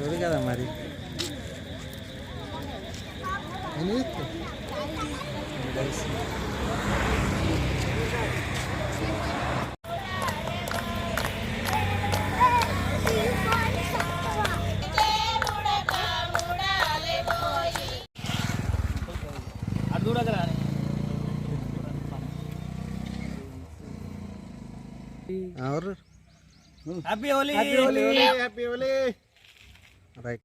చూడు కదా మరి ఎవరు happy Holi happy Holi right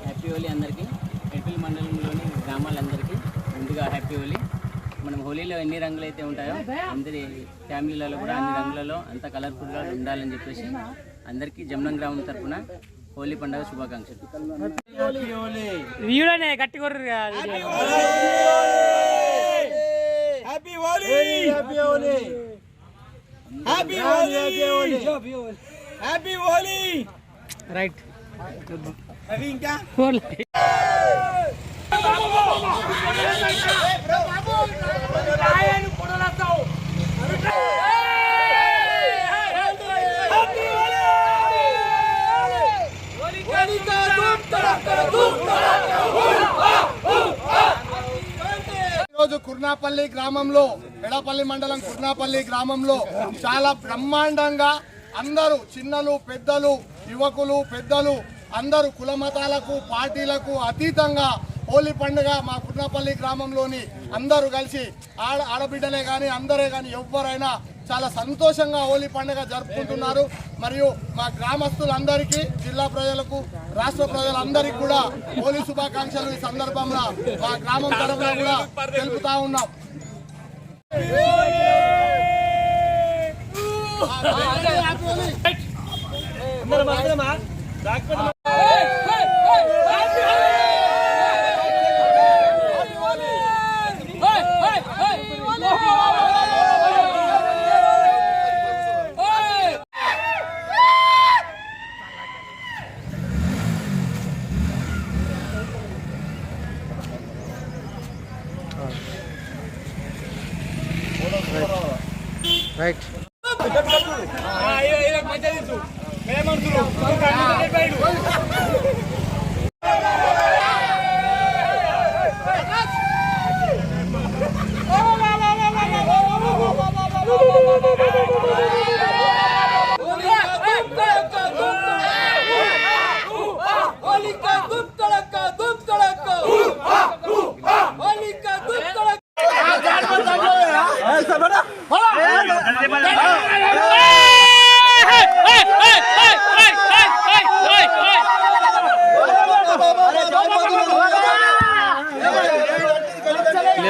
happy Holi అందరికీ. ఎడ్పిల్ మండలంలోని గ్రామాలందరికీ ముందుగా హ్యాపీ హోలీ మనం హోలీలో ఎన్ని రంగులు అయితే ఉంటాయో అందరి ఫ్యామిలీలలో కూడా అన్ని రంగులలో అంత కలర్ఫుల్గా ఉండాలని చెప్పేసి అందరికీ జమ్నం గ్రామం తరఫున హోలీ పండుగ శుభాకాంక్షలు. కొర్రు happy Holi happy Holi happy Holi happy Holi right అవి ఇంకా కుర్నాపల్లి గ్రామంలో ఎడపల్లి మండలం కుర్నాపల్లి గ్రామంలో చాలా బ్రహ్మాండంగా అందరూ చిన్నలు పెద్దలు యువకులు పెద్దలు అందరూ కుల మతాలకు పార్టీలకు అతీతంగా హోలీ పండుగ మా కుర్నాపల్లి గ్రామంలోని అందరూ కలిసి ఆడ ఆడబిడ్డలే కానీ అందరే కానీ ఎవరైనా చాలా సంతోషంగా హోలీ పండుగ జరుపుకుంటున్నారు మరియు మా గ్రామస్తులందరికీ జిల్లా ప్రజలకు రాష్ట్ర ప్రజలందరికీ కూడా హోలీ శుభాకాంక్షలు ఈ సందర్భంలో మా గ్రామం తరఫున కూడా తెలుపుతా ఉన్నాం రైట్.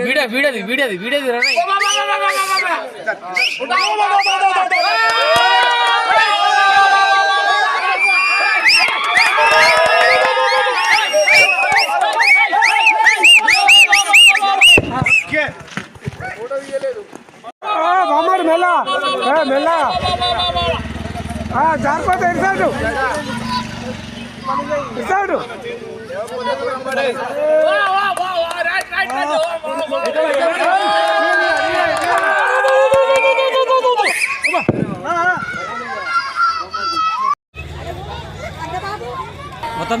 వీడియో వీడియోది వీడియోది వీడియోది బొమ్మడు మెల్ల. ఏ, మెల్ల. ఆ, జాగ్రత్త ఇస్తాడు ఇస్తాడు మొత్తం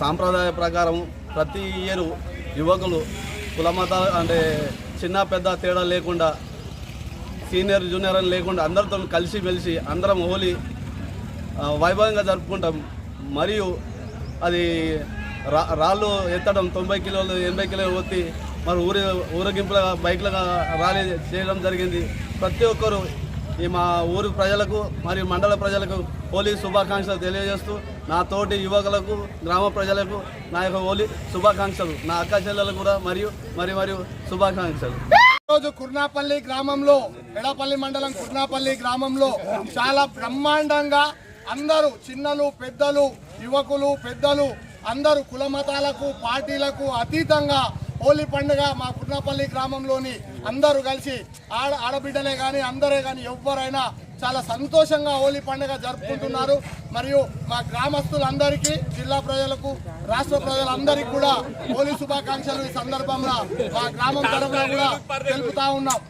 సాంప్రదాయ ప్రకారం ప్రతి ఇయర్ యువకులు కులమత అంటే చిన్న పెద్ద తేడా లేకుండా సీనియర్ జూనియర్ అని లేకుండా అందరితో కలిసి మెలిసి అందరం హోలీ వైభవంగా జరుపుకుంటాం. మరియు అది రా రాళ్ళు ఎత్తడం తొంభై కిలోలు ఎనభై కిలోలు ఒత్తి మరి ఊరి ఊరేగింపులుగా బైక్లుగా ర్యాలీ చేయడం జరిగింది. ప్రతి ఒక్కరూ ఈ మా ఊరి ప్రజలకు మరియు మండల ప్రజలకు హోలీ శుభాకాంక్షలు తెలియజేస్తూ నా తోటి యువకులకు గ్రామ ప్రజలకు నా యొక్క ఓలి శుభాకాంక్షలు. నా అక్క చెల్లెలకు కూడా మరియు మరి మరియు శుభాకాంక్షలు. రోజు కుర్నాపల్లి గ్రామంలో ఎడపల్లి మండలం కుర్నాపల్లి గ్రామంలో చాలా బ్రహ్మాండంగా అందరూ చిన్నలు పెద్దలు యువకులు పెద్దలు అందరూ కులమతాలకు పార్టీలకు అతీతంగా హోలీ పండుగ మా కుర్నాపల్లి గ్రామంలోని అందరూ కలిసి ఆడ ఆడబిడ్డలే కానీ అందరే కానీ ఎవరైనా చాలా సంతోషంగా హోలీ పండుగ జరుపుకుంటున్నారు. మరియు మా గ్రామస్తులందరికీ జిల్లా ప్రజలకు రాష్ట్ర ప్రజలందరికీ కూడా హోలీ శుభాకాంక్షలు ఈ సందర్భంగా మా గ్రామం తరఫున కూడా తెలుపుతా ఉన్నాం.